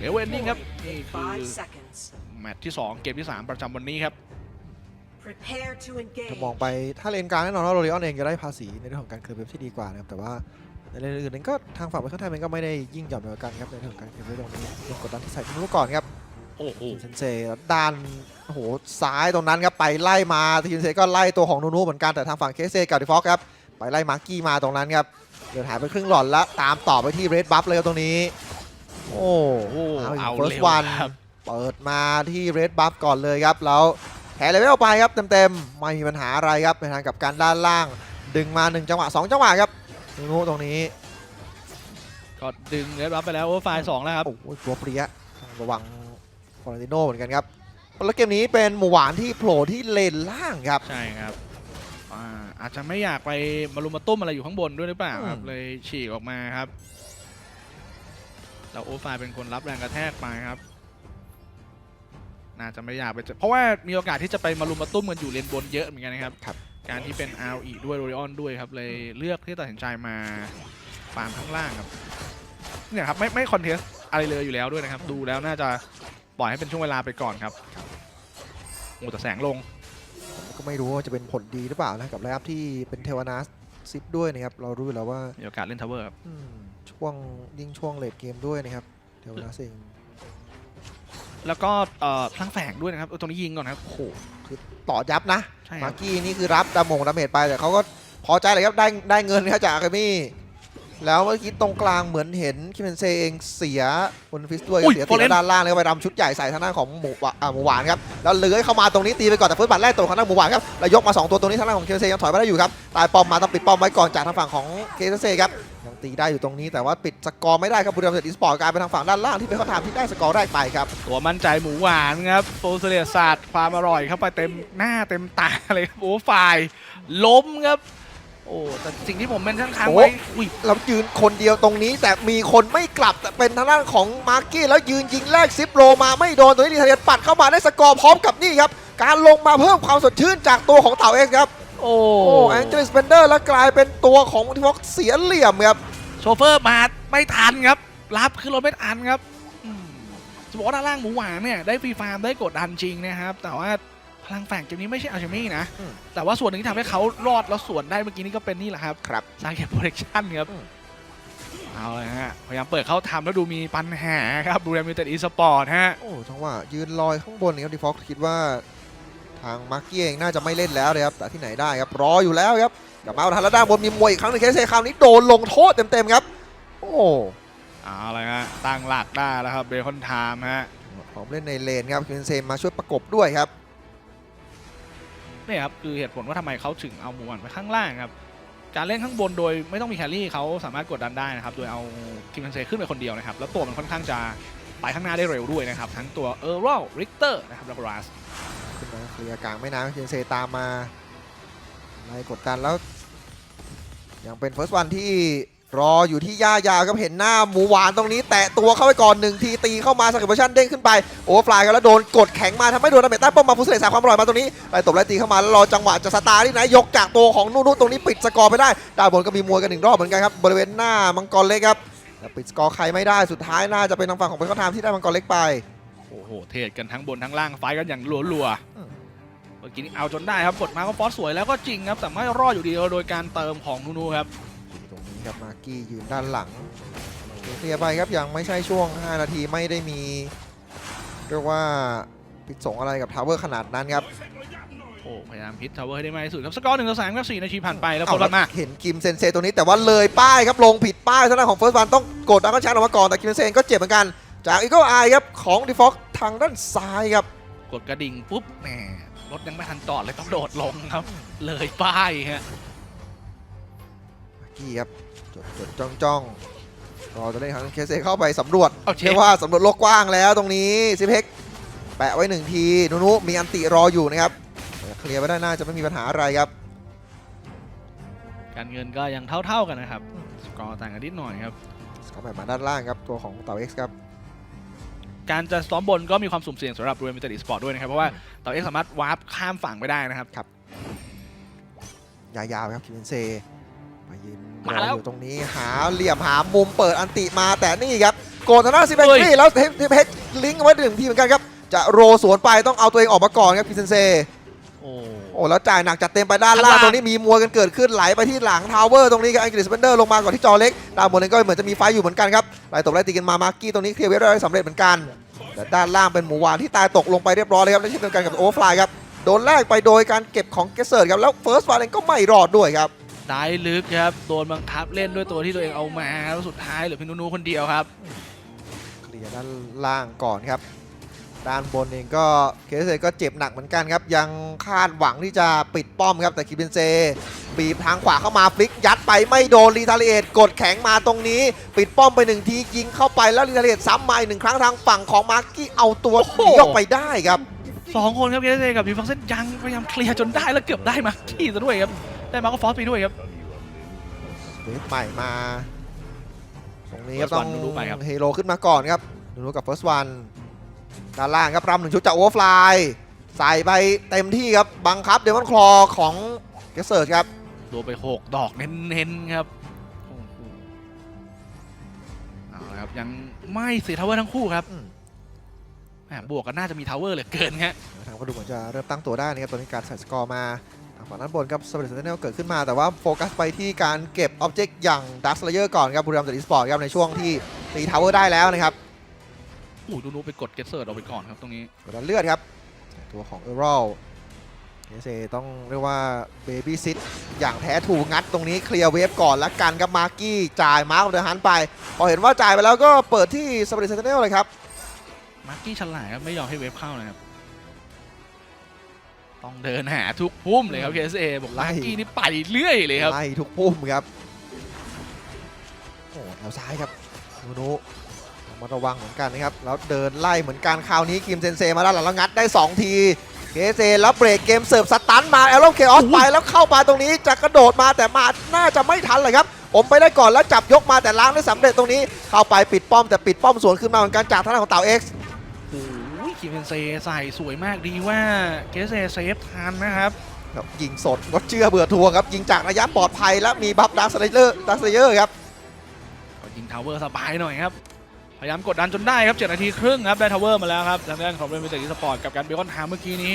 เดี๋ยวเวนนิ่งครับ นี่คือ Five seconds. แมตช์ที่ 2 เกมที่ 3 ประจำวันนี้ครับ Prepare to engage. ถ้ามองไปถ้าเลนกลางแน่นอนว่าโรลิออนเองจะได้ภาษีในเรื่องของการเคลียร์เว็บที่ดีกว่านะครับแต่ว่าในเลนอื่นๆนั้นก็ทางฝั่งเบคอนไทยมันก็ไม่ได้ยิ่งหย่อนเหมือนกันครับในเรื่องของการเคลียร์เว็บตรงนี้เป็นกดดันที่ใส่ทุกก่อนครับโอ้โหทีมเซนเซแล้วด้านโอ้โหซ้ายตรงนั้นครับไปไล่มาทีมเซนเซก็ไล่ตัวของนูนูเหมือนกันแต่ทางฝั่งเคสเซกับดิฟอกครับไปไล่มาร์กี้มาตรงนั้นครับเดินหายไปครึ่งหลอดแล้วตามต่อไปที่เรดบัฟเลยครับตรงนี้ โอ้โอ้เอาอีก เอา first เร็ว one ครับ เปิดมาที่เรดบัฟก่อนเลยครับ แล้วแผลเลเวลไปครับเต็มๆ ไม่มีปัญหาอะไรครับในทางกับการด้านล่าง ดึงมา 1 จังหวะ 2 จังหวะครับนูนูตรงนี้ ก็ดึงเรดรับไปแล้วโอเวอร์ไฟล์สองแล้วครับ โอ้ยตัวเปรี้ยระวังฟอร์ติโนเหมือนกันครับแล้วเกมนี้เป็นหมูหวานที่โผล่ที่เลนล่างครับ ใช่ครับอ่าอาจจะไม่อยากไปมารุมมาตุ้มอะไรอยู่ข้างบนด้วยหรือเปล่าครับ อืม เลยฉีกออกมาครับ แล้วโอเวอร์ไฟล์เป็นคนรับแรงกระแทกไปครับ น่าจะไม่อยากไปเจอเพราะว่ามีโอกาสที่จะไปมารุมมาตุ้มกันอยู่เลนบนเยอะเหมือนกันนะครับ ครับ การที่เป็น r อีด้วยโร l ออนด้วยครับ เลยเลือกที่ตัดสินใจมาฟาร์มข้างล่างครับ เนี่ยครับไม่ไม่คอนเทสอะไรเลยอยู่แล้วด้วยนะครับ ดูแล้วน่าจะปล่อยให้เป็นช่วงเวลาไปก่อนครับโอ้แต่แสงลงก็ไม่รู้ว่าจะเป็นผลดีหรือเปล่านะกับไลฟ์อัพที่เป็นเทวนาสซิปด้วยนะครับ เรารู้อยู่แล้วว่ามีโอกาสเล่นทาวเวอร์ครับ อืม ช่วงยิ่งช่วงเลดเกมด้วยนะครับเทวนาสเองแล้วก็เอ่อพลังแฝงด้วยนะครับเออตรงนี้ยิงก่อนครับโอ้โห คือต่อยับนะ ใช่คมารับร์กี้นี่คือรับดามงดาเมจไปแต่เขาก็พอใจเลยครับได้ได้เงินครับจากอาคามี่แล้วเมื่อกี้ตรงกลางเหมือนเห็นคิมเบนเซเองเสียบนฟิสด้วยเสียตีด้านล่างแล้วก็ไปรำชุดใหญ่ใส่ทางด้านของหมูหวาอ่าหมูหวานครับแล้วเลื้อยเข้ามาตรงนี้ตีไปก่อนแต่เฟิร์สบัตรแรกตัวของทางด้านหมูหวานครับแล้วยกมาสองตัวตรงนี้ทางด้านของคิมเบนเซยังถอยไม่ได้อยู่ครับตายปอมมาต้องปิดปอมไว้ก่อนจากทางฝั่งของเคสเซครับ ยังตีได้อยู่ตรงนี้แต่ว่าปิดสกอร์ไม่ได้ครับบุรีรัมย์เซตอีสปอร์ตกลายเป็นทางฝั่งด้านล่างที่เป็นข้อทามที่ได้สกอร์แรกไปครับตัวมั่นใจหมูหวานครับโฟเซเลียศาสตร์ความอร่อยเข้าไปเต็มหน้าเต็มตาเลยครับโอ้ฝ่ายล้มครับ โอ้แต่สิ่งที่ผมเป็นช่างค้างโอ้ไว้อุ้ยแล้วยืนคนเดียวตรงนี้ แต่มีคนไม่กลับแต่เป็นทางด้านของมาร์กี้แล้วยืนยิงแรกซิปโรมาไม่โดนตัวนี้ดีเทเลียนปัดเข้ามาได้สกอร์พร้อมกับนี่ครับการลงมาเพิ่มความสดชื่นจากตัวของเต่าเอ็กซ์ครับ โอ้โอ้แองเจลิสเปนเดอร์แล้วกลายเป็นตัวของทีฟ็อกเสียเหลี่ยมครับ โชเฟอร์มาไม่ทันครับ รับขึ้นรถไม่ทันครับอืมจะบอกว่าด้านล่างหมูหวานเนี่ย ได้ฟรีฟาร์มได้กดดันจริงนะครับ แต่ว่าพลังแฝงเกมนี้ไม่ใช่อาชมี่นะ อืม แต่ว่าส่วนหนึ่งที่ทำให้เขารอดแล้วสวนได้เมื่อกี้นี่ก็เป็นนี่แหละครับ ครับซาเกตโปรเทคชั่นครับ อืม เอาเลยฮะ พยายามเปิดเข้าทำแล้วดูมีปัญหาครับ ดูแรมิเต็ดอีสปอร์ตฮะ โอ้จังหวะยืนลอยข้างบนนี่ครับทีฟ็อกคิดว่า ทางมาร์กี้เองน่าจะไม่เล่นแล้วเลยครับแต่ที่ไหนได้ครับรออยู่แล้วครับกลับมาเอาทันแล้วด้านบนมีมวยอีกครั้งหนึงเคสเซคราวนี้โดนลงโทษเต็มๆครับ โอ้เอาเลยฮะตั้งหลักได้แล้วครับเบคอนไทม์ฮะผมเล่นในเลนครับคิมเบนเซมาช่วยประกบด้วยครับนี่ครับคือเหตุผลว่าทำไมเขาถึงเอาหมูหวานไปข้างล่างครับการเล่นข้างบนโดยไม่ต้องมีแครี่เขาสามารถกดดันได้นะครับโดยเอาคิมเบนเซขึ้นไปคนเดียวนะครับแล้วตัวมันค่อนข้างจะไปข้างหน้าได้เร็วด้วยนะครับทั้งตัวเออร์รัลริกเตอร์นะครับแล้วก็ราส ขึ้นมาเคลียร์กลางไม่นานเบนเซตามมาไล่กดดันแล้ว ยังเป็นเฟิร์สวันที่รออยู่ที่ย่ายาวครับเห็นหน้าหมูหวานตรงนี้ แตะตัวเข้าไปก่อนหนึ่งทีตีเข้ามาสกิลเวอร์ชันเด้งขึ้นไปโอเวอร์ฟลายกันแล้วโดนกดแข็งมาทำให้โดนดาเมจใต้ป้อมมาฟุสเลสาความอร่อยมาตรงนี้ไล่ตบไล่ตีเข้ามาแล้วรอจังหวะจะสตาร์ที่ไหนยกจากตัวของนู่นตรงนี้ปิดสกอร์ไปได้ด้านบนก็มีมวยกันหนึ่งรอบเหมือนกันครับบริเวณหน้ามังกรเล็กครับแต่ปิดสกอร์ใครไม่ได้สุดท้ายน่าจะเป็นทางฝั่งของเบคอนไทม์ที่ได้มังกรเล็กไป โอ้โห เทรดกันทั้งบนทั้งล่างไฟท์กันอย่างรัวอืมๆเมื่อกี้นี้เอาจนได้ครับกดมาก็ฟอสสวยแล้วก็จริงครับ แต่ไม่รอดอยู่ดีโดยการเติมของนูนูครับตรงนี้ครับมาร์กี้ยืนด้านหลังเคลียร์ไปครับยังไม่ใช่ช่วง 5 นาทีไม่ได้มี เรียกว่าปิดสงอะไรกับทาวเวอร์ขนาดนั้นครับโอ้พยายามฮิตทาวเวอร์ให้ได้มากที่สุดครับสกอร์หนึ่งต่อสามครับสี่นาทีผ่านไปแล้วเอาคนละมาเห็นกิมเซนเซตรงนี้แต่ว่าเลยป้ายครับลงผิดป้ายทางด้านของเฟิร์สวันต้องกดดันก็ชันออกมาก่อนแต่กิมเซนเซก็เจ็บเหมือนกัน จากอีโกไอครับของดีฟ็อกทางด้านซ้ายครับ กดกระดิ่งปุ๊บแหมรถยังไม่ทันจอดเลยต้องโดดลงครับ เลยป้ายฮะมาร์กี้ครับจดจดจ้องจ้องรอจะเล่นทางเคสเซเข้าไปสำรวจเอาเช็เรีคยกว่าสำรวจโลกกว้างแล้วตรงนี้ซิเพ็กแปะไว้หนึ่งทีนุนุมีอันติรออยู่นะครับเคลียร์ไปได้น่าจะไม่มีปัญหาอะไรครับ การเงินก็ยังเท่าๆกันนะครับสกอร์ต่างกันนิดหน่อยครับ เข้าไปมาด้านล่างครับตัวของเต่า X ครับ การจะซ้อมบนก็มีความสุ่มเสี่ยงสำหรับ r ร m มิเตอร์สปอร์ตด้วยนะครับ เพราะว่าเต่าเอ็กสามารถวาร์ปข้ามฝั่งไปได้นะครับ ยาวๆครับคิมเบนเซมายืนมาแล้วรออยู่ตรงนี้หาเหลี่ยมหามุมเปิดอันติมาแต่นี่ครับโกดทางด้านซิเบกเฮ้รี่ยแล้วเทปเพชรลิงก์เอาไว้หนึ่งทีเหมือนกันครับ จะโรสวนไปต้องเอาตัวเองออกมาก่อนครับคิเซนเซ โอ้โอ้แล้วจ่ายหนักจัดเต็มไปด้านล่างข้างล่างตรงนี้มีมวยกันเกิดขึ้นไหลไปที่หลังทาวเวอร์ตรงนี้ครับอังกฤษสเปนเดอร์ลงมาก่อนที่จอเล็กด้านบนนั้นก็เหมือนจะมีไฟอยู่เหมือนกันครับไล่ตบไล่ตีกันมามาร์กี้ตรงนี้เคลียร์เวฟได้สำเร็จเหมือนกันแต่ด้านล่างเป็นหมูหวานที่ตายตกลงไปเรียบร้อยเลยครับและเช่นเดียวกันกับโอเวอร์ฟลายครับโดนแลกไปโดยการเก็บของเกสเซิร์ดครับแล้วเฟิร์สฟาเองก็ไม่รอดด้วยครับได้ลึกครับโดนบังคับเล่นด้วยตัวที่ตัวเองเอามาแล้วสุดท้ายเหลือเพียงนูนูคนเดียวครับเคลียร์ด้านล่างก่อนครับ ด้านบนเองก็เคสเซก็เจ็บหนักเหมือนกันครับ ยังคาดหวังที่จะปิดป้อมครับแต่คิเบนเซ บีบทางขวาเข้ามาฟลิกยัดไปไม่โดนรีทาลีเอตกดแข็งมาตรงนี้ ปิดป้อมไปหนึ่งทียิงเข้าไปแล้วรีทาลีเอตซ้ำมาอีกหนึ่งครั้งทางฝั่งของมาร์กี้เอาตัวโอ้หโหนีออกไปได้ครับสองคนครับเกเซกับดีฟ็อกเซนยังพยายามเคลียร์จนได้แล้วเกือบได้มาขี้ซะด้วยครับได้มาก็ฟอสไปด้วยครับเวฟใหม่มาตรงนี้ครับ First ต้อง one ดูๆไปครับเฮโร่ขึ้นมาก่อนครับดูๆกับ first one ด้านล่างครับรำหนึ่งชุดจากโอเวอร์ฟลายใส่ไปเต็มที่ครับบังคับเดมอนคลอของเกสเซิร์ครับโดนไปหกดอกเน้นๆครับโอ้โหเอาละครับยังไม่เสียทาวเวอร์ทั้งคู่ครับอืมแหมบวกกันน่าจะมีทาวเวอร์เหลือเกินฮะทางก็ดูเหมือนจะเริ่มตั้งตัวได้นะครับตอนนี้การใส่สกอร์มาทางฝั่งด้านบนครับสเปรดเซนเนลเกิดขึ้นมาแต่ว่าโฟกัสไปที่การเก็บออบเจกต์อย่างดัสเลเยอร์ก่อนครับบุรีรัมย์จากอีสปอร์ตครับในช่วงที่ตีทาวเวอร์ได้แล้วนะครับโอ้โหดูนูไปกดเกตเซิร์ดออกไปก่อนครับตรงนี้กดดันเลือดครับ ตัวของเออรัลเอเซต้องเรียกว่าเบบี้ซิตอย่างแท้ถูกงัดตรงนี้เคลียร์เวฟก่อนละกันครับมาร์กี้จ่ายมาร์คเดอะฮันไป พอเห็นว่าจ่ายไปแล้วก็เปิดที่สเปรดเซนเนลเลยครับ มาร์กี้ฉลาดครับไม่ยอมให้เวฟเข้านะครับ ต้องเดินหาทุกพุ่มเลยครับ KSA บอกไล่ มาร์กี้นี่ไปเรื่อยเลยครับ ไล่ทุกปุ่มครับ โอ้แอลซ้ายครับนูนูต้อง มาระวังเหมือนกันนะครับ แล้วเดินไล่เหมือนกันคราวนี้คิมเซนเซมาด้านหลังแล้วงัดได้ 2 ทีเคเซแล้วเบรกเกมเสิร์ฟสตันมาแอลโลเคออสไปแล้วเข้ามาตรงนี้จะกระโดดมาแต่มาน่าจะไม่ทันเลยครับผมไปได้ก่อนแล้วจับยกมาแต่ล้างได้สำเร็จตรงนี้ เข้าไปปิดป้อมแต่ปิดป้อมสวนขึ้นมาเหมือนกันจากทางด้านของเต่าเอ็กซ์โอ้ยคิมเบนเซใส่สวยมากดีว่า KSA เซฟทันนะครับครับยิงสดงดเชื่อเบื่อทัวร์ครับ ยิงจากระยะปลอดภัยและมีบัฟดักสไลเดอร์ดักสไลเดอร์ครับก็ยิงทาวเวอร์สบายหน่อยครับ พยายามกดดันจนได้ครับ 7 นาทีครึ่งครับ ได้ทาวเวอร์มาแล้วครับ ทางด้านของเรนเบอร์สปอร์ตกับการเบคอนไทม์เมื่อกี้นี้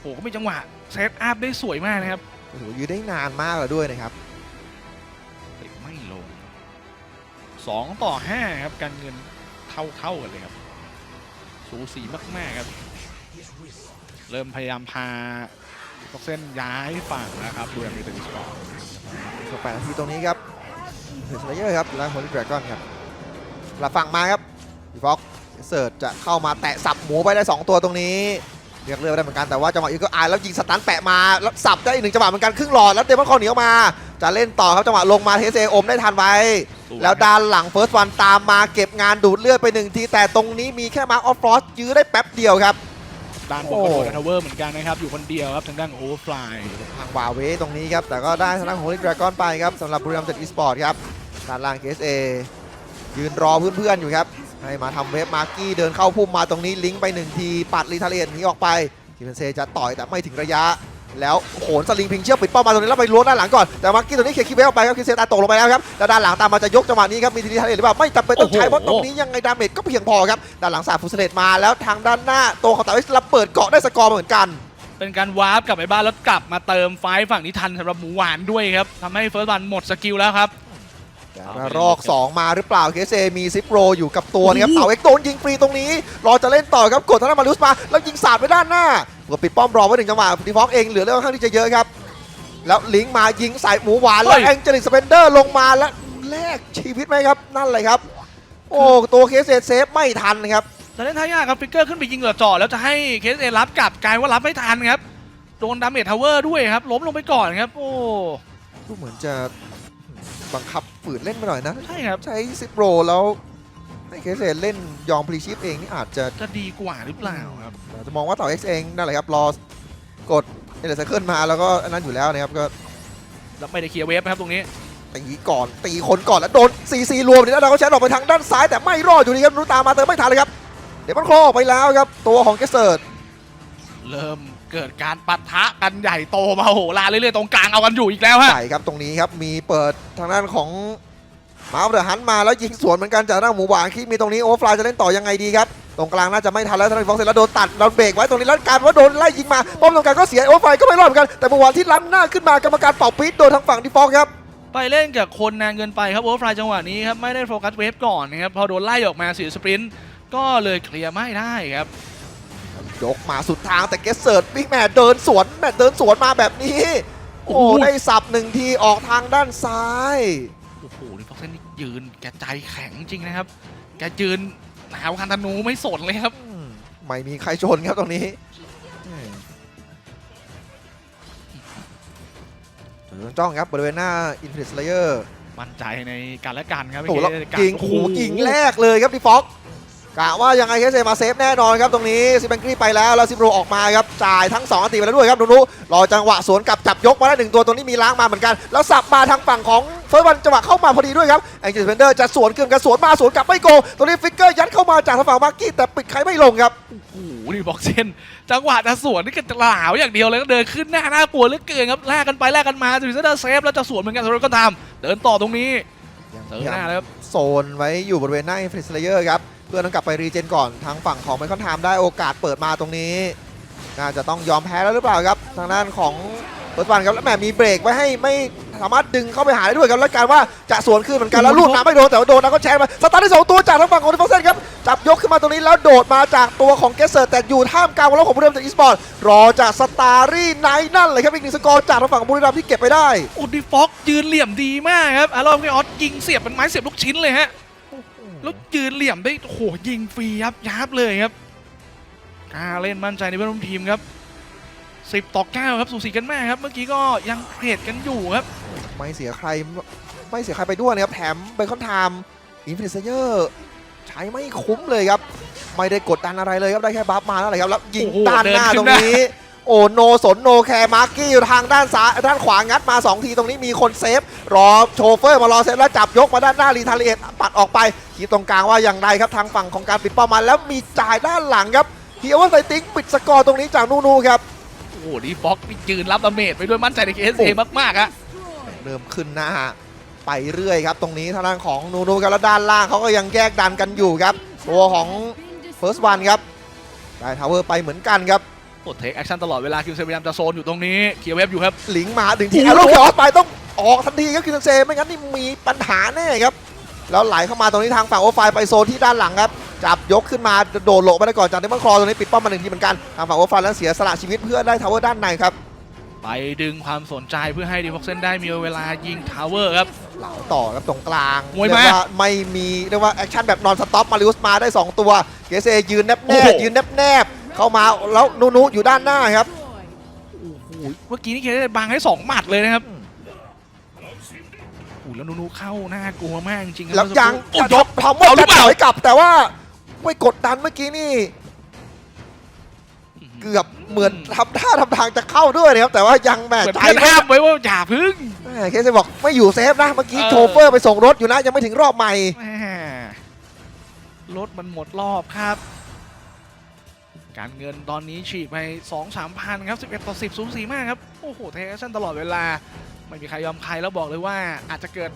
โอ้โหก็มีจังหวะเซตอัพได้สวยมากนะครับโอ้โหยืนได้นานมากแล้วด้วยนะครับติดไม่ลง 2 ต่อ 5 ครับการเงินเท่าเท่ากันเลยครับ สูสีมากๆครับ เริ่มพยายามพาพวกเส้นย้ายฝั่งนะครับดูแลมีเป็นสปอร์ตสแปดนาทีตรงนี้ครับเฮสเลเยอร์ครับ และโฮลิดราก้อนครับ หลับฝั่งมาครับดีฟ็อกเสิร์ชจะเข้ามาแตะสับหมูไปได้ 2 ตัวตรงนี้เรียกเลือกได้เหมือนกันแต่ว่าจังหวะอีกก็อายแล้วยิงสตันแปะมาแล้วสับได้อีกหนึ่งจังหวะเหมือนกันครึ่งหลอดแล้วเดมอนคอเหนียวมา จะเล่นต่อครับจังหวะลงมาเทสเออมได้ทันไว้สยแล้วด้านหลังเฟิร์สวันตามมาเก็บงานดูดเลือดไปหนึ่งทีแต่ตรงนี้มีแค่มาร์คออฟฟรอสยื้อได้แป๊บเดียวครับด้านบนโอ้ก็โดนทาวเวอร์เหมือนกันนะครับ อยู่คนเดียวครับทางด้านของโอเวอร์ฟลายทางวาเวตรงนี้ครับแต่ก็ได้ทางด้านของโฮลิดราก้อนไปครับสำหรับบุรีรัมย์เจ็ดอีสปอร์ตครับด้านล่าง KSA ยืนรอเพื่อนๆอยู่ครับ ให้มาทำเวฟมาร์กี้เดินเข้าพุ่มมาตรงนี้ลิงก์ไปหนึ่งทีปัดรีทาเลียนหนีออกไปทีมเซจะต่อยแต่ไม่ถึงระยะ แล้วโหนสลิงพิงเชือกปิดเป้ามาตรงนี้แล้วไปล้วงด้านหลังก่อนแต่มาร์กี้ตรงนี้เคลียร์คิวเวฟออกไปครับคิวเซตาตกลงไปแล้วครับแล้วด้านหลังตามมาจะยกจังหวะนี้ครับมีทีทาเลียนหรือเปล่าไม่จำเป็นต้องใช้เพราะตรงนี้ยังไงดาเมจก็เพียงพอครับด้านหลังสาดฟูสเลตมาแล้วทางด้านหน้าตัวของตาวิสระเปิดเกาะได้สกอร์มาเหมือนกันเป็นการวาร์ปกลับไปบ้านแล้วกลับมาเติมไฟล์ฝั่งนี้ทันสำหรับหมูหวานด้วยครับทำให้เฟิร์สบันหมดสกิลแล้วครับ แต่ระรอก2มาหรือเปล่าเคเซมีซิปโรอยู่กับตัวนะครับเต่าเอ็กโดนยิงฟรีตรงนี้ รอจะเล่นต่อครับกดทางด้านมารุสมา แล้วยิงสาดไปด้านหน้าเพื่อปิดป้อมรอไว้หนึ่งจังหวะดีฟอกเองเหลือเรื่องค่อนข้างที่จะเยอะครับ แล้วลิงก์มายิงใส่หมูหวานแล้วเฮ้ยแองเจลิกสเปนเดอร์ลงมาแล้วแลกชีวิตไหมครับ นั่นเลยครับ โอ้ตัวเคเซเซฟไม่ทันครับแต่เล่นท้ายยากครับฟิกเกอร์ขึ้นไปยิงเหลือจ่อแล้วจะให้เคสเอรับกลับกลายว่ารับไม่ทันครับโดนดาเมจทาวเวอร์ด้วยครับล้มลงไปก่อนครับ โอ้ดูเหมือนจะ บังคับฝืนเล่นไปหน่อยนะ ใช่ครับ ใช้ซิปโรแล้วให้เคเซเล่นยอมพลีชีพเองนี่อาจจะจะดีกว่าหรือเปล่าครับเราจะมองว่าต่อ X เองนั่นแหละครับรอกดเอเลสเคิลมาแล้วก็อันนั้นอยู่แล้วนะครับก็แล้วไม่ได้เคลียร์เวฟนะครับตรงนี้ตีก่อนตีคนก่อนแล้วโดนซีซีรวมนี่แล้วเราก็แชร์ออกไปทางด้านซ้ายแต่ไม่รอดอยู่ดีครับนุตามมาเติมไม่ทันเลยครับเดี๋ยวมันโคลออกไปแล้วครับตัวของเกสเซิร์ดเริ่ม เกิดการปะทะกันใหญ่โตมาโหลานเรื่อยๆตรงกลางเอากันอยู่อีกแล้วฮะใส่ครับตรงนี้ครับมีเปิดทางด้านของมาเอาเดอะฮันต์มาแล้วยิงสวนเหมือนกันจากหน้าหมูหวานที่มีตรงนี้โอเวอร์ฟลายจะเล่นต่อยังไงดีครับตรงกลางน่าจะไม่ทันแล้วทางฟองเสร็จแล้วโดนตัดเราเบรกไว้ตรงนี้แล้วกลารว่าโดนไล่ยิงมาป้อมตรงกลางก็เสียโอเวอร์ฟลายก็ไม่รอดเหมือนกันแต่หมูหวานที่ล้ำหน้าขึ้นมากรรมการเป่าปี๊ดโดนทางฝั่งดีฟองครับไปเล่นกับคนนานเกินไปครับโอเวอร์ฟลายจังหวะนี้ครับไม่ได้โฟกัสเวฟก่อนนะครับพอโดนไล่ออกมาเสียสปรินต์ก็เลยเคลียร์ไม่ได้ครับ ยกมาสุดทางแต่เกสเซิร์ดบิ๊กแมทเดินสวนแมทเดินสวนมาแบบนี้ โอ้โอ้โหได้สับหนึ่งทีออกทางด้านซ้าย โอ้โหนี่ฟ็อกเซนนี่ยืนแกใจแข็งจริงนะครับ แกยืนหนาวคันธนูไม่สนเลยครับอืมไม่มีใครชนครับตรงนี้อืมจุดจ้องครับบริเวณหน้าอินฟินิตเลเยอร์มั่นใจในการและกันครับโอ้โหแล้วไม่ใช่การยิงโอ้โหยิงแรกเลยครับดีฟ็อก กะว่ายังไงเคสเซมาเซฟแน่นอนครับตรงนี้ซิบังกรีไปแล้วแล้วซิโรออกมาครับจ่ายทั้ง 2อันตีไปแล้วด้วยครับนุนุรอจังหวะสวนกลับจับยกมาได้หนึ่งตัวตรงนี้มีล้างมาเหมือนกัน แล้วสับมาทางฝั่งของเฟิร์สวันจังหวะเข้ามาพอดีด้วยครับแองเจิลเฟนเดอร์จะสวนเกือบกันสวนมาสวนกลับไม่โกงตรงนี้ฟิกเกอร์ยัดเข้ามาจากทางฝั่งมาร์กี้แต่ปิดใครไม่ลงครับโอ้โหนี่บอกเซนจังหวะจะสวนนี่ก็จะหลาวอย่างเดียวเลยก็เดินขึ้นหน้าน่ากลัวเหลือเกินครับแลกกันไปแลกกันมาจุดเซนเดอร์เซฟแล้วจะสวนเหมือนกันสำหรับก็ตามเดินต่อตรงนี้เจอหน้าแล้วครับโซนไว้อยู่บริเวณหน้าอินฟินิตเลเยอร์ครับเพื่อนต้องกลับไปรีเจนก่อนทางฝั่งของไมคอนไทม์ได้โอกาสเปิดมาตรงนี้น่าจะต้องยอมแพ้แล้วหรือเปล่าครับ ทางด้านของเปิดวันครับแล้วแหมมีเบรกไว้ให้ไม่สามารถดึงเข้าไปหาได้ด้วยครับแล้วการว่าจะสวนขึ้นเหมือนกันแล้วลูดมาไม่โดนแต่ว่าโดนแล้วก็แชร์มาสตาร์ทได้สองตัวจากทางฝั่งของดิฟเซนครับจับยกขึ้นมาตรงนี้แล้วโดดมาจากตัวของเกสเซอร์แต่อยู่ท่ามกลางวงล้อมของบุรีรัมย์จากอีสปอร์ตรอจากสตาร์รี่ไนท์นั่นเลยครับอีกหนึ่งสกอร์จากทางฝั่งของบุรีรัมย์ที่เก็บไปได้โอ้ดีฟ็อกยืนเหลี่ยมดีมากครับอารอนไอออสยิงเสียบเป็นไม้เสียบลูกชิ้นเลยฮะ แล้วยืนเหลี่ยมได้โอ้โหยิงฟรียับยับเลยครับกล้าเล่นมั่นใจในเพื่อนร่วมทีมครับ10ต่อ9ครับสูสีกันมากครับ เมื่อกี้ก็ยังเทรดกันอยู่ครับ ไม่เสียใครไม่เสียใครไปด้วยนะครับแถมเบคอนไทม์อินฟินิตเยอร์ใช้ไม่คุ้มเลยครับ ไม่ได้กดดันอะไรเลยครับ ได้แค่บัฟมาแล้วแหละครับ แล้วยิงโอ้โหด้านหน้าเดินขึ้ตรนงหน้านี้ โอ้โนสนโนแคร์มาร์กี้อยู่ทางด้านซ้ายด้านขวางัดมา 2 ทีตรงนี้มีคนเซฟ รอโชเฟอร์มารอเซฟแล้วจับยกมาด้านหน้ารีทาลีเอตปัดออกไปขีดตรงกลางว่าอย่างไรครับทางฝั่งของการปิดเป้าหมายแล้วมีจ่ายด้านหลังครับเฮียว่าไซติงปิดสกอร์ตรงนี้จากนูนูครับโอ้โหดีฟ็อกนี่ยืนรับดาเมจไปด้วยมั่นใจในเคสเอมากๆอะเริ่มขึ้นหน้าไปเรื่อยครับ ตรงนี้ทางด้านของนูนูครับแล้วด้านล่างเขาก็ยังแยกดันกันอยู่ครับ ตัวของ First One ครับได้ทาวเวอร์ไปเหมือนกันครับ กดเทคแอคชั่นตลอดเวลาคิวเซพยายามจะโซนอยู่ตรงนี้เคลียร์เวฟอยู่ครับหลิงมาถึงที่โอ้แอโหโรคอสไปต้องออกทันทีครับคิวเซนเซไม่งั้นนี่มีปัญหาแน่ครับแล้วไหลเข้ามาตรงนี้ทางฝั่งโอไฟไปโซนที่ด้านหลังครับจับยกขึ้นมาโดดโหลไปได้ก่อนจากเดมอนคลอตรงนี้ปิดป้อมมาหนึ่งทีเหมือนกันทางฝั่งโอไฟแล้วเสียสละชีวิตเพื่อได้ทาวเวอร์ด้านในครับไปดึงความสนใจเพื่อให้ดีฟ็อกเซนได้มีเวลายิงทาวเวอร์ครับเหลาต่อครับตรงกลางมวยเรีมากว่าไม่มีเรียกว่าแอคชั่นแบบนอนสต็อปมาริอุสมาได้ 2 ตัวเกเซยืนแนบแนโอ้บโหยืนแนบแนบ เข้ามาแล้วนูนูอยู่ด้านหน้าครับโอ้โหเมื่อกี้นี่เคสบังให้สองหมัดเลยนะครับโอ้โหแล้วนูนูเข้าน่ากลัวมากจริงๆครับแล้วยังโอ้จะยกทำว่าเอาหรืจะอเปล่าถอยกลับ แต่ว่าไม่กดดันเมื่อกี้นี่ เกือบเหมือนทำท่าทำทางจะเข้าด้วยนะครับ แต่ว่ายังแม่เหมือนใจเพื่อนไม่ห้ามไว้ว่าอย่าพึ่งแม่เคเซบอกไม่อยู่เซฟนะเมื่อกี้เออโชเฟอร์ไปส่งรถอยู่นะยังไม่ถึงรอบใหม่แหม่รถมันหมดรอบครับ การเงินตอนนี้ฉีกไป 2 3พันครับ 11 ต่อ 10 สูสีมากครับ โอ้โหเทคชั่นตลอดเวลา ไม่มีใครยอมใครแล้วบอกเลยว่าอาจจะเกิด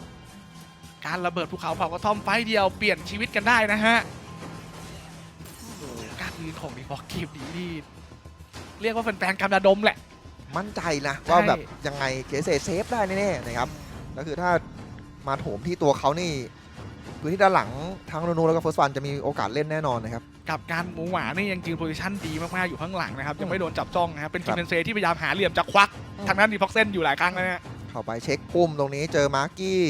การระเบิดภูเขาเผากระท่อมไฟต์เดียวเปลี่ยนชีวิตกันได้นะฮะโอ้โหการยืนของดีฟอกกีบดีนี่เรียกว่าแฟนๆกำดาดมแหละ มั่นใจนะใช่ว่าแบบยังไงเคเซเซฟได้แน่ๆนะครับก็คือถ้ามาโถมที่ตัวเขานี่พื้นที่ด้านหลังทั้งนูนูแล้วก็เฟิร์สวันจะมีโอกาสเล่นแน่นอนนะครับ กับการหมูหวานี่ยังยืนโพซิชันดีมากๆอยู่ข้างหลังนะครับยังไม่โดนจับจ้องนะครับเป็นครัคิบมเบนเซที่พยายามหาเหลี่ยมจะควักทางด้านดีฟอกเซนอยู่หลายครั้งนะฮะเข้าไปเช็คพุ่มตรงนี้เจอมาร์กี้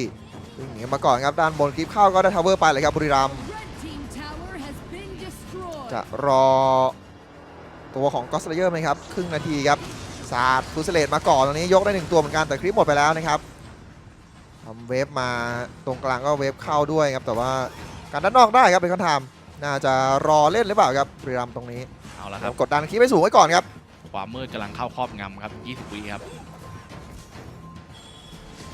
วิ่งหนีมาก่อนครับด้านบนคลิปเข้าก็ได้ทาวเวอร์ไปเลยครับบุรีรัมย์ Red team tower has been destroyed. จะรอตัวของกอสเลเยอร์ไหมครับครึ่งนาทีครับสาดฟูสเลตมาก่อนตรงนี้ยกได้หนึ่งตัวเหมือนกันแต่คลิปหมดไปแล้วนะครับทำเวฟมาตรงกลางก็เวฟเข้าด้วยครับแต่ว่าการด้านนอกได้ครับเป็นคำถาม น่าจะรอเล่นหรือเปล่าครับบุรีรัมย์ตรงนี้เอาละครับกดดันคลิปไปสูงไว้ก่อนครับความมืดกำลังเข้าครอบงำครับ 20 วิครับ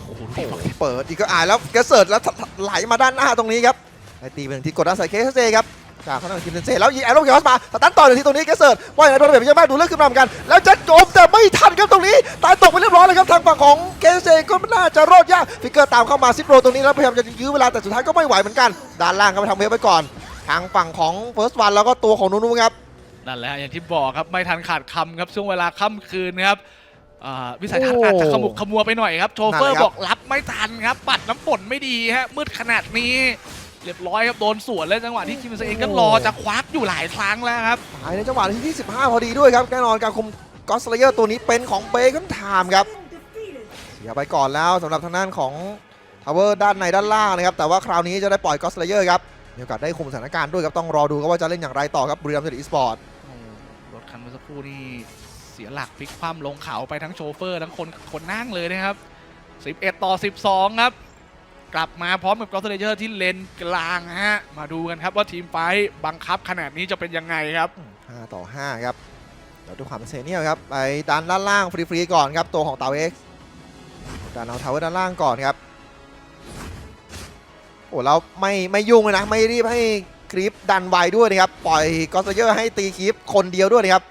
โอ้โหดีฟอกเซนเปิดอีกก็อายแล้วเกสเซิร์ดแล้วไหลมาด้านหน้าตรงนี้ครับไอตีเป็นงที่กดดันใส่เคสเจครับจากข้างหน้าคิมเซนเซ่แล้วยิงแอโร่เกียร์มาสตันต่อหนึ่งทีตรงนี้เกสเซิร์ดว่าอย่างไรโดนเบียดไปเยอะมากดูเรื่องขึ้นมาเหมือนกัน แล้วจะโจมแต่ไม่ทันครับตรงนี้ตายตกไปเรียบร้อยเลยครับทางฝั่งของเกสเซก็น่าจะรอดยากฟิกเกอร์ตามเข้ามาซิปโรตรงนี้แล้วพยายามจะยื้อเวลาแต่สุดท้ายก็ไม่ไหวเหมือนกัน ด้านล่างก็ไปทำเวฟไปก่อนทางฝั่งของเฟิร์สวันแล้วก็ตัวของนูนูครับ นั่นแหละฮะอย่างที่บอกครับไม่ทันขาดคำครับช่วงเวลาค่ำคืนนะครับอ่าวิสัยทัศน์โอ้อาจจะขมุกขมัวไปหน่อยครับโชเฟอนั่นร์แหละครับบอกรับไม่ทันครับ ปัดน้ำฝนไม่ดีฮะมืดขนาดนี้ เรียบร้อยครับโดนสวนแล้วจังหวะที่คิมเซเองก็รอจะควักอยู่หลายครั้งแล้วครับตายในจังหวะที่25พอดีด้วยครับแน่นอนการคุมก็สเลเยอร์ตัวนี้เป็นของเบคอนไทม์ครับเสียไปก่อนแล้วสำหรับทางด้านของทาวเวอร์ด้านในด้านล่างนะครับแต่ว่าคราวนี้จะได้ปล่อยก็สเลเยอร์ครับ มีโอกาสได้คุมสถานการณ์ด้วยครับต้องรอดูครับว่าจะเล่นอย่างไรต่อครับบริรัมย์เซอีสปอร์ตโอ้รถคันเมื่อสักครู่นี่เสียหลักพลิกคว่ำลงเขาไปทั้งโชเฟอร์ทั้งคนคนนั่งเลยนะครับ 11 ต่อ 12 ครับ กลับมาพร้อมกับกอล์ฟเเจอร์ที่เลนกลางฮะมาดูกันครับว่าทีมไฟท์บังคับขนาดนี้จะเป็นยังไงครับ 5 ต่อ 5 ครับเดี๋ยวดูความเป็นเซเนียลครับไปดันด้านล่างฟรีๆก่อนครับตัวของเตาเอ็กซ์ดันเอาทาวเวอร์ด้านล่างก่อนครับ โอ้แล้วไม่ไม่ยุ่งเลยนะ ไม่รีบให้คลิปดันไวด้วยนะครับ ปล่อยก็สเลเยอร์ให้ตีคลิปคนเดียวด้วยนะครับ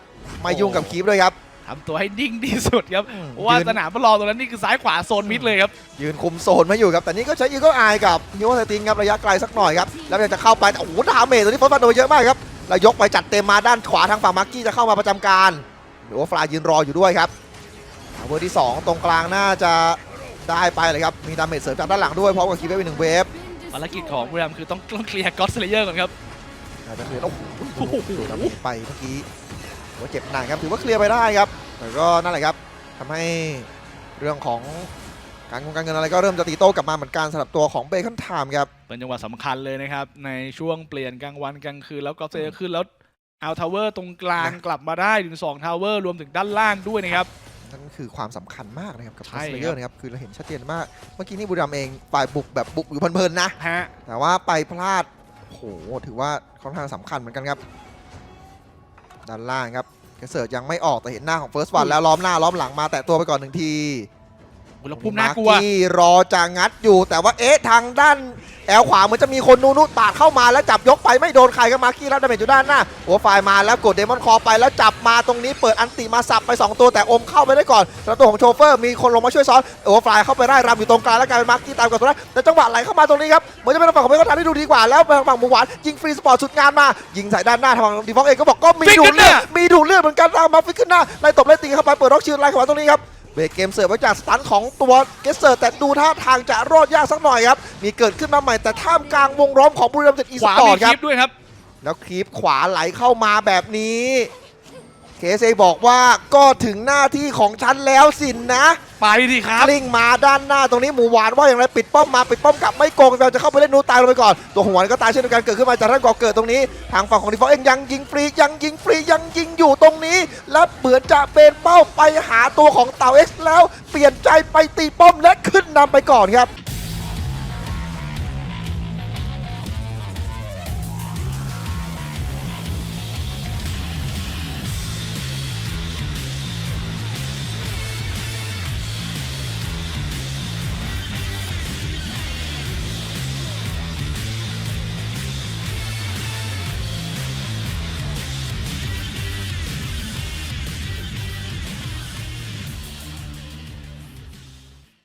ไม่ยุ่งกับคลิปด้วยครับ ทำตัวให้นิ่งที่สุดครับอืมเพราะว่ายืน สนามประลองตรงนั้นนี่คือซ้ายขวาโซนมิดเลยครับยืนคุมโซนมาอยู่ครับ แต่นี่ก็ใช้อีโก้อายกับฮิวสติงครับระยะไกลสักหน่อยครับ แล้วอยากจะเข้าไปแต่โอ้โหดาเมจตัวนี้ฟอสฟันโดนเยอะมากครับ แล้วยกไปจัดเต็มมาด้านขวาทางฝั่งมาร์กี้จะเข้ามาประจำการหรือว่าฟลายยืนรออยู่ด้วยครับเอาเวอร์ที่2ตรงกลางน่าจะได้ไปเลยครับ มีดาเมจเสริมจากด้านหลังด้วยพร้อมกับคีย์ไว้เป็นหนึ่งเวฟ ภารกิจของบุรีรัมย์คือต้องต้องเคลียร์ก็อตเซเลเยอร์ก่อนครับอาจจะเคลียร์โอ้โหดูดาเมจไปเมื่อกี้ว่าเจ็บหนักครับถือว่าเคลียร์ไปได้ครับแต่ก็นั่นแหละครับทำให้เรื่องของการงงการเงินอะไรก็เริ่มจะตีโต้กลับมาเหมือนกันสำหรับตัวของเบคอนไทม์ครับเป็นจังหวะสำคัญเลยนะครับ ในช่วงเปลี่ยนกลางวันกลางคืนแล้วก็เซอร์ขึ้นแล้วเอาทาวเวอร์ตรงกลางกลับมาได้ถึง2ทาวเวอร์รวมถึงด้านล่างด้วยนะครับ นั่นคือความสำคัญมากนะครับกับใช่คัสครับเลเยอร์นะครับคือเราเห็นชัดเจนมาก เมื่อกี้นี่บุรีรัมย์เองฝ่ายบุกแบบบุกอยู่เพลินๆนะฮะแต่ว่าไปพลาดโอ้โหถือว่าค่อนข้างสำคัญเหมือนกันครับ ด้านล่างครับเกสเซิร์ตยังไม่ออกแต่เห็นหน้าของเฟิร์สวันแล้วล้อมหน้าล้อมหลังมาแตะตัวไปก่อนหนึ่งที อุณหภูมิน่ากลัวมาร์กี้รอจะงัดอยู่ แต่ว่าเอ๊ะทางด้านแอลขวาเหมือนจะมีคนนูนุปาดเข้ามาแล้วจับยกไปไม่โดนใครครับมาร์กี้รับดาเมจอยู่ด้านหน้าหัวไฟมาแล้วกดเดมอนคอไปแล้วจับมาตรงนี้เปิดอันติมาสับไป 2 ตัวแต่อมเข้าไปได้ก่อนแล้วตัวของโชเฟอร์มีคนลงมาช่วยซ้อนหัวไฟเข้าไปไล่รำอยู่ตรงกลางแล้วกลายเป็นมาร์กี้ตามกับตัวนั้นแต่จังหวะไหลเข้ามาตรงนี้ครับเหมือนจะเป็นฝั่งของเบคอนทันที่ดูดีกว่าแล้วทางฝั่งหมูหวานยิงฟรีสปอร์ตสุดงานมายิงใส่ด้านหน้าทางฝั่งดีฟอกเองก็บอกก็มีดูดเลือดมีดูดเลือดเหมือนกันตามมาฟิกขึ้นหน้าไล่ตบไล่ตีเข้าไปเปิดร็อกชิลไล่เข้ามาตรงนี้ครับ เบรกเกมเสิร์ฟไว้จากสตันของตัวเกสเซอร์แต่ดูท่าทางจะรอดยากสักหน่อยครับ มีเกิดขึ้นมาใหม่แต่ท่ามกลางวงล้อมของบุรีรัมย์เจ็ดอีขสวาปอมีร์ตคครัลิบปด้วยครับ แล้วคลิปขวาไหลเข้ามาแบบนี้ เคเซบอกว่าก็ถึงหน้าที่ของฉันแล้วสินนะไปดิครับกลิ้งมาด้านหน้าตรงนี้หมูหวานว่าอย่างไรปิดป้อมมาปิดป้อมกลับไม่โกงเราจะเข้าไปเล่นนูตายลงไปก่อน ตัวหัวหวานก็ตายเช่นเดียวกันเกิดขึ้นมาจากท่านก่อเกิดตรงนี้ ทางฝั่งของดีฟอเองยังยิงฟรียังยิงฟรียังยิงอยู่ตรงนี้ และเหมือนจะเป็นเป้าไปหาตัวของเต่าเอ็กซ์แล้ว เปลี่ยนใจไปตีป้อมและขึ้นนำไปก่อนครับ